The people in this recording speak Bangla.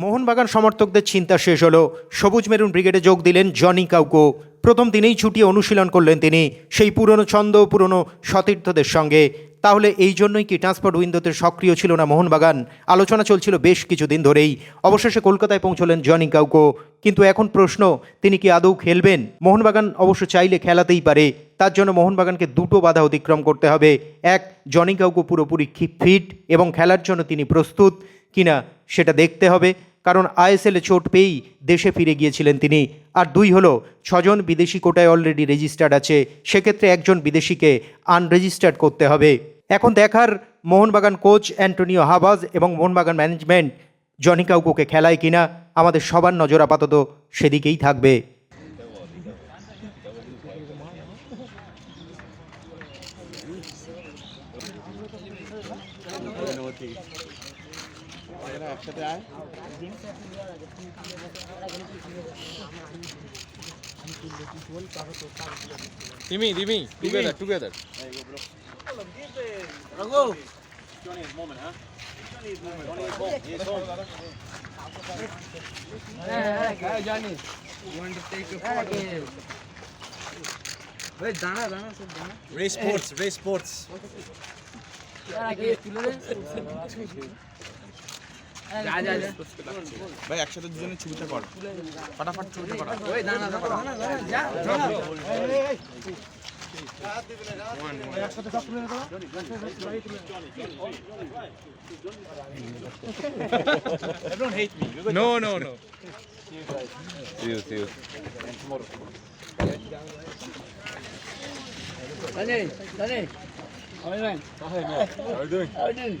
মোহনবাগান সমর্থকদের চিন্তা শেষ হলো। সবুজ মেরুন ব্রিগেডে যোগ দিলেন জনি কাউকো। প্রথম দিনেই ছুটিয়ে অনুশীলন করলেন তিনি, সেই পুরনো ছন্দ পুরনো সতীর্থদের সঙ্গে। তাহলে এই জন্যই কি ট্রান্সপোর্ট উইন্ডোতে সক্রিয় ছিল না মোহনবাগান? আলোচনা চলছিল বেশ কিছুদিন ধরেই। অবশেষে কলকাতায় পৌঁছলেন জনি কাউকো। কিন্তু এখন প্রশ্ন, তিনি কি আদৌ খেলবেন? মোহনবাগান অবশ্য চাইলে খেলাতেই পারে। তার জন্য মোহনবাগানকে দুটো বাধা অতিক্রম করতে হবে। এক, জনি কাউকো পুরোপুরি ফিট এবং খেলার জন্য তিনি প্রস্তুত। কিনা সেটা দেখতে হবে। কারণ আইএসএলে চোট পেয়েই দেশে ফিরে গিয়েছিলেন তিনি। আর দুই হলো, ছজন বিদেশি কোটায় অলরেডি রেজিস্টার্ড আছে, সেক্ষেত্রে একজন বিদেশিকে আনরেজিস্টার্ড করতে হবে। এখন দেখার মোহনবাগান কোচ অ্যান্টোনিও হাবাজ এবং মোহনবাগান ম্যানেজমেন্ট জনি কাউকোকে খেলায় কিনা, আমাদের সবার নজর আপাতত সেদিকেই থাকবে। Dimi, Dimi, together, together. দাঁড়া দাঁড়া সব দাঁড়া Race sports, race sports. যা যা যা ভাই একসাথে দুজনে ছবিটা কর ফটাফট ছবিটা কর ওই দাঁড়া দাঁড়া দাঁড়া দাঁড়া যা দাঁড়া No, no, no. Dale, dale. All right. How are you doing? How are you doing?